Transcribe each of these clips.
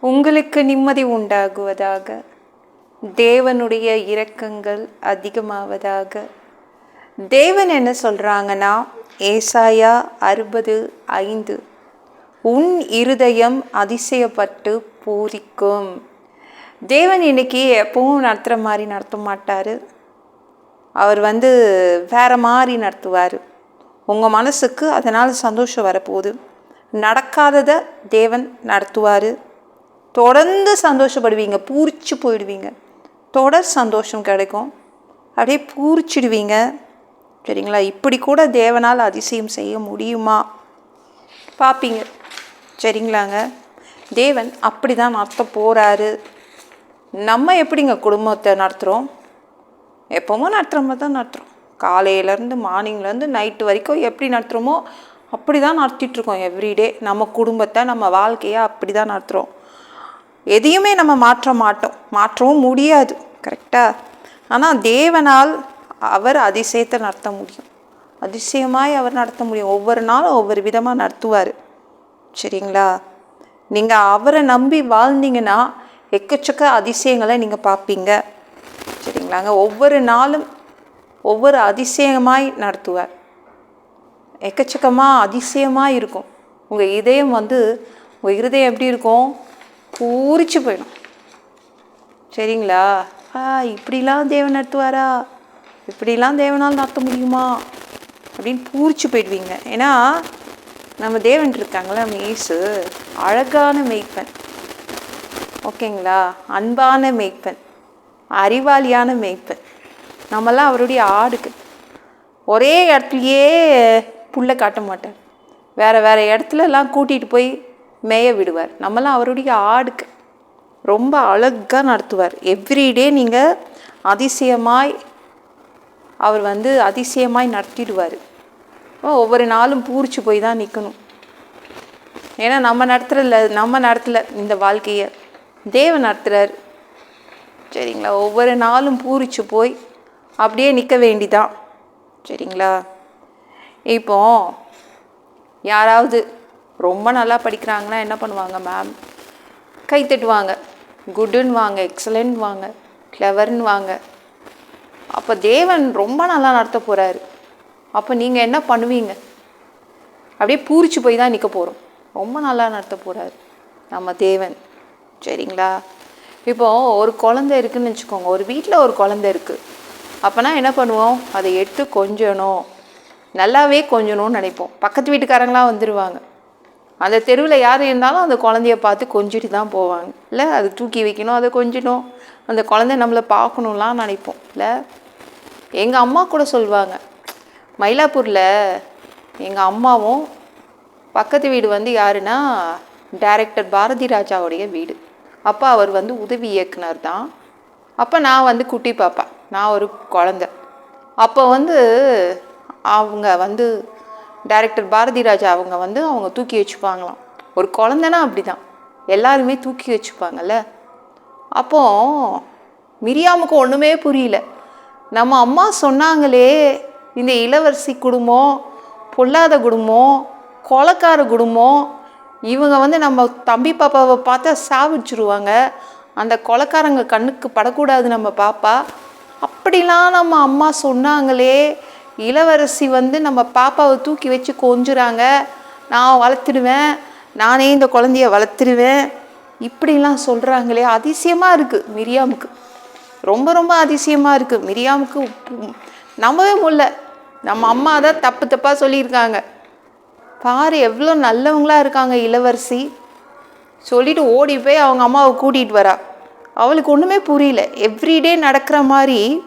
உங்களுக்கு நிம்மதி உண்டாகுவதாக. தேவனுடைய இரக்கங்கள் அதிகமாவதாக. தேவன் என்ன சொல்கிறாங்கன்னா ஏசாயா அறுபது ஐந்து உன் இருதயம் அதிசயப்பட்டு பூரிக்கும். தேவன் இன்னைக்கு எப்பவும் நடத்துகிற மாதிரி நடத்த மாட்டார். அவர் வந்து வேறு மாதிரி நடத்துவார். உங்கள் மனசுக்கு அதனால் சந்தோஷம் வரப்போகுது. நடக்காததை தேவன் நடத்துவார். தொடர்ந்து சந்தோஷப்படுவீங்க பூரிச்சு போயிடுவீங்க. தொடர் சந்தோஷம் கிடைக்கும். அப்படியே பூரிச்சிடுவீங்க. சரிங்களா? இப்படி கூட தேவனால் அதிசயம் செய்ய முடியுமா? பார்ப்பீங்க. சரிங்களாங்க? தேவன் அப்படி தான் நடத்த போகிறாரு நம்ம எப்படிங்க குடும்பத்தை நடத்துகிறோம் எப்போவும் நடத்துகிற மாதிரி தான் நடத்துகிறோம் காலையிலேருந்து மார்னிங்லேருந்து நைட்டு வரைக்கும் எப்படி நடத்துகிறோமோ அப்படி தான் நடத்திட்டுருக்கோம் எவ்ரிடே நம்ம குடும்பத்தை நம்ம வாழ்க்கையை அப்படி தான் நடத்துகிறோம் எதையுமே நம்ம மாற்ற மாட்டோம். மாற்றவும் முடியாது. கரெக்டாக ஆனால் தேவனால் அவர் அதிசயத்தை நடத்த முடியும். அதிசயமாய் அவர் நடத்த முடியும். ஒவ்வொரு நாளும் ஒவ்வொரு விதமாக நடத்துவார். சரிங்களா? நீங்கள் அவரை நம்பி வாழ்ந்தீங்கன்னா எக்கச்சக்க அதிசயங்களை நீங்கள் பார்ப்பீங்க. சரிங்களாங்க? ஒவ்வொரு நாளும் ஒவ்வொரு அதிசயமாய் நடத்துவார். எக்கச்சக்கமாக அதிசயமாக இருக்கும். உங்கள் இதயம் வந்து உங்கள் இருதயம் எப்படி இருக்கும்? பூரிச்சு போயிடும். சரிங்களா? ஆ இப்படிலாம் தேவன் நடத்துவாரா? இப்படிலாம் தேவனால் நடத்த முடியுமா? அப்படின்னு பூரிச்சு போயிடுவீங்க. ஏன்னா நம்ம தேவன் இருக்காங்களே நம்ம அழகான மெய்ப்பன். ஓகேங்களா? அன்பான மெய்ப்பன். அறிவாளியான மெய்ப்பன். நம்மலாம் அவருடைய ஆடுக்கு ஒரே இடத்துலையே புல்லை காட்ட மாட்டார். வேறு வேறு இடத்துலலாம் கூட்டிகிட்டு போய் மேய விடுவார். நம்மளாம் அவருடைய ஆடுக்கு ரொம்ப அழகாக நடத்துவார். எவ்ரிடே நீங்கள் அதிசயமாய் அவர் வந்து அதிசயமாய் நடத்திடுவார். ஒவ்வொரு நாளும் பூரிச்சு போய் தான் நிற்கணும் ஏன்னா நம்ம நடத்துகிறதில்ல நம்ம நடத்தல இந்த வாழ்க்கையை. தேவன் நடத்துகிறார் சரிங்களா? ஒவ்வொரு நாளும் பூரிச்சு போய் அப்படியே நிற்க வேண்டிதான். சரிங்களா? இப்போ யாராவது ரொம்ப நல்லா படிக்கிறாங்கன்னா என்ன பண்ணுவாங்க மேம் கை தட்டுவாங்க குட்டுன்னு வாங்க எக்ஸலண்ட் வாங்க கிளவர்னு வாங்க. அப்போ தேவன் ரொம்ப நல்லா நடத்த போகிறாரு அப்போ நீங்கள் என்ன பண்ணுவீங்க? அப்படியே பூரிச்சு போய் தான் நிற்க போகிறோம் ரொம்ப நல்லா நடத்த போகிறாரு நம்ம தேவன். சரிங்களா? இப்போது ஒரு குழந்த இருக்குதுன்னு வச்சுக்கோங்க. ஒரு வீட்டில் ஒரு குழந்த இருக்குது அப்போனா என்ன பண்ணுவோம்? அதை எடுத்து கொஞ்சணும். நல்லாவே கொஞ்சணும்னு நினைப்போம். பக்கத்து வீட்டுக்காரங்களாம் வந்துடுவாங்க அந்த தெருவில் யார் இருந்தாலும் அந்த குழந்தைய பார்த்து கொஞ்சிட்டு தான் போவாங்க. இல்லை அது தூக்கி வைக்கணும் அதை கொஞ்சணும் அந்த குழந்தை நம்மளை பார்க்கணும்லாம் நினைப்போம். இல்லை எங்கள் அம்மா கூட சொல்லுவாங்க மயிலாப்பூரில் எங்கள் அம்மாவும் பக்கத்து வீடு வந்து யாருன்னா டைரக்டர் பாரதி ராஜாவுடைய வீடு. அப்போ அவர் வந்து உதவி இயக்குனர் தான் அப்போ நான் வந்து குட்டி பாப்பா. நான் ஒரு குழந்த. அப்போ வந்து அவங்க வந்து டைரக்டர் பாரதி ராஜா அவங்க வந்து அவங்க தூக்கி வச்சுப்பாங்களாம். ஒரு குழந்தைனா அப்படி தான் எல்லாருமே தூக்கி வச்சுப்பாங்கல்ல. அப்போ மிரியாமுக்கு ஒன்றுமே புரியல. நம்ம அம்மா சொன்னாங்களே இந்த இளவரசி குடும்பம் பொல்லாத குடும்பம் கொலக்கார குடும்பம் இவங்க வந்து நம்ம தம்பி பாப்பாவை பார்த்தா சாவிச்சிருவாங்க அந்த கொலக்காரங்க கண்ணுக்கு படக்கூடாது நம்ம பாப்பா. அப்படிலாம் நம்ம அம்மா சொன்னாங்களே இளவரசி வந்து நம்ம பாப்பாவை தூக்கி வச்சு கொஞ்சுறாங்க. நான் வளர்த்துடுவேன். நானே இந்த குழந்தைய வளர்த்துடுவேன். இப்படிலாம் சொல்கிறாங்களே அதிசயமாக இருக்குது மிரியாமுக்கு. ரொம்ப ரொம்ப அதிசயமாக இருக்குது மிரியாமுக்கு நம்பவே முடியல. நம்ம அம்மா தான் தப்பு தப்பாக சொல்லியிருக்காங்க. பாரு எவ்வளோ நல்லவங்களா இருக்காங்க இளவரசி. சொல்லிட்டு ஓடி போய் அவங்க அம்மாவை கூட்டிகிட்டு வரா. அவளுக்கு ஒன்றுமே புரியல. எவ்ரிடே நடக்கிற மாதிரி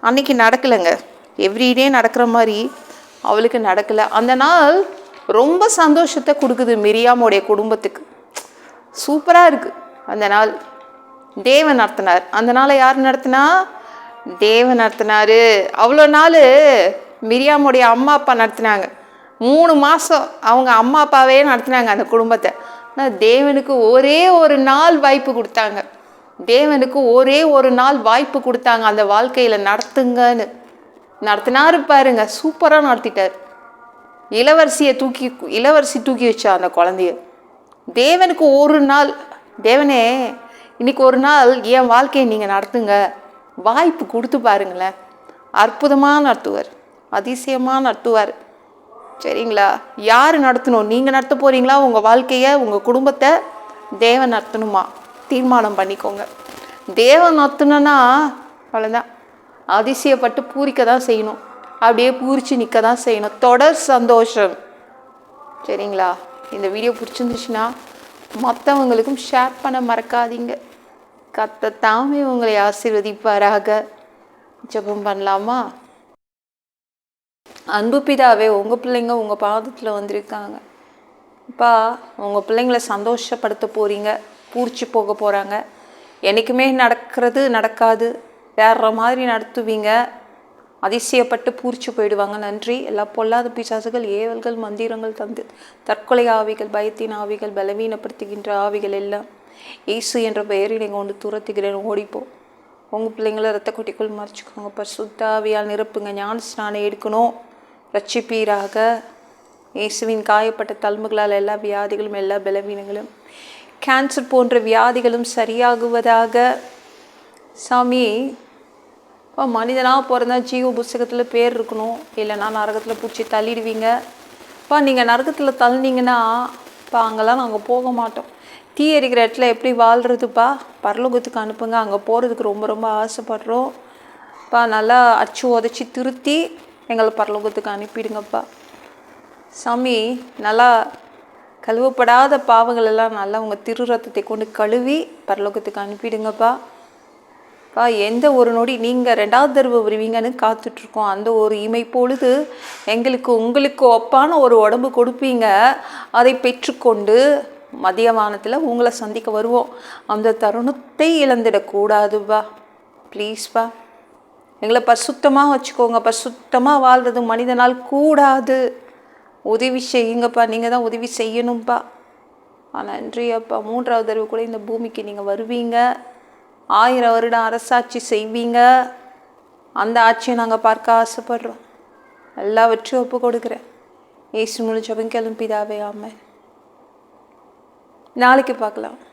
அன்னைக்கு நடக்கலைங்க. எவ்ரிடே நடக்கிற மாதிரி அவளுக்கு நடக்கலை. அந்த நாள் ரொம்ப சந்தோஷத்தை கொடுக்குது மிரியாமுடைய குடும்பத்துக்கு. சூப்பராக இருக்குது அந்த நாள் தேவன் நடத்தினார். அந்த நாளை யார் நடத்தினா? தேவன் நடத்தினார். அவ்வளோ நாள் மிரியாமுடைய அம்மா அப்பா நடத்தினாங்க. மூணு மாதம் அவங்க அம்மா அப்பாவே நடத்தினாங்க அந்த குடும்பத்தை. ஆனால் தேவனுக்கு ஒரே ஒரு நாள் வாய்ப்பு கொடுத்தாங்க. தேவனுக்கு ஒரே ஒரு நாள் வாய்ப்பு கொடுத்தாங்க அந்த வாழ்க்கையில் நடத்துங்கன்னு. நடத்தினாரு பாருங்க. சூப்பராக நடத்திட்டார். இளவரசியை தூக்கி இளவரசி தூக்கி வச்சா அந்த குழந்தைய. தேவனுக்கு ஒரு நாள் தேவனே இன்னைக்கு ஒரு நாள் என் வாழ்க்கையை நீங்கள் நடத்துங்க. வாய்ப்பு கொடுத்து பாருங்களேன். அற்புதமாக நடத்துவார். அதிசயமாக நடத்துவார். சரிங்களா? யார் நடத்தணும்? நீங்கள் நடத்த போகிறீங்களா உங்கள் வாழ்க்கையை உங்கள் குடும்பத்தை தேவன் நடத்தணுமா? தீர்மானம் பண்ணிக்கோங்க. தேவன் நடத்தணும்னா அவ்வளோதான் அதிசயப்பட்டு பூரிக்க தான் செய்யணும். அப்படியே பூரிச்சு நிற்க தான் செய்யணும். தொடர் சந்தோஷம். சரிங்களா? இந்த வீடியோ பிடிச்சிருந்துச்சுன்னா மற்றவங்களுக்கும் ஷேர் பண்ண மறக்காதீங்க. கத்த தாமே உங்களை ஆசீர்வதிப்பாராக. ஜெபம் பண்ணலாமா? அன்பு பிதாவே உங்கள் பிள்ளைங்க உங்கள் பாதத்தில் வந்திருக்காங்க. அப்பா உங்கள் பிள்ளைங்களை சந்தோஷப்படுத்த போகிறீங்க பூரிச்சு போக போகிறாங்க என்றைக்குமே நடக்கிறது நடக்காது. வேற மாதிரி நடத்துவீங்க. அதிசயப்பட்டு பூரிச்சு போயிடுவாங்க. நன்றி. எல்லா பொல்லாத பிசாசுகள் ஏவல்கள் மந்திரங்கள் தந்து தற்கொலை ஆவிகள் பயத்தின் ஆவிகள் பலவீனப்படுத்துகின்ற ஆவிகள் எல்லாம் இயேசு என்ற பெயரில் நீங்கள் கொண்டு துரத்துகிறேன். ஓடிப்போ. உங்கள் பிள்ளைங்கள ரத்த கொட்டிக்குள் மறைச்சிக்கோங்க. பரிசுத்தாவியால் நிரப்புங்க. ஞான ஸ்நானம் எடுக்கணும். ரட்சிப்பீராக. இயேசுவின் காயப்பட்ட தழும்புகளால் எல்லா வியாதிகளும் எல்லா பலவீனங்களும் கேன்சர் போன்ற வியாதிகளும் சரியாகுவதாக. சாமி இப்போ மனிதனாக பிறந்தா ஜீவ புஸ்தகத்தில் பேர் இருக்கணும். இல்லைன்னா நரகத்தில் பிடிச்சி தள்ளிடுவீங்க. இப்போ நீங்கள் நரகத்தில் தள்ளினீங்கன்னா இப்போ அங்கெல்லாம் நாங்கள் போக மாட்டோம். தீ எரிக்கிற இடத்துல எப்படி வாழ்கிறதுப்பா பரலோகத்துக்கு அனுப்புங்க. அங்கே போகிறதுக்கு ரொம்ப ரொம்ப ஆசைப்படுறோம். இப்போ நல்லா அச்சு உதச்சி திருத்தி எங்களை பரலோகத்துக்கு அனுப்பிடுங்கப்பா சாமி நல்லா கழுவப்படாத பாவங்களெல்லாம் நல்லா உங்கள் திரு ரத்தத்தை கொண்டு கழுவி பரலோகத்துக்கு அனுப்பிடுங்கப்பா எந்த ஒரு நொடி நீங்கள் ரெண்டாவது தடவை வருவீங்கன்னு காத்துட்ருக்கோம். அந்த ஒரு இமை பொழுது எங்களுக்கு உங்களுக்கு ஒப்பான ஒரு உடம்பு கொடுப்பீங்க. அதை பெற்றுக்கொண்டு மதிய வானத்தில் உங்களை சந்திக்க வருவோம். அந்த தருணத்தை இழந்துடக்கூடாதுப்பா ப்ளீஸ்ப்பா எங்களை பசுத்தமாக வச்சுக்கோங்க. பசுத்தமாக வாழ்றது மனிதனால் கூடாது. உதவி செய்யுங்கப்பா. நீங்கள் தான் உதவி செய்யணும்ப்பா நன்றி அப்பா மூன்றாவது தடவை கூட இந்த பூமிக்கு நீங்கள் வருவீங்க. ஆயிரம் வருடம் அரசாட்சி செய்வீங்க. அந்த ஆட்சியை நாங்கள் பார்க்க ஆசைப்படுறோம். எல்லாவற்றையும் ஒப்பு கொடுக்குறேன். ஏசு முழு ஜபம் கிளம்பிதாவே ஆமாம் நாளைக்கு பார்க்கலாம்.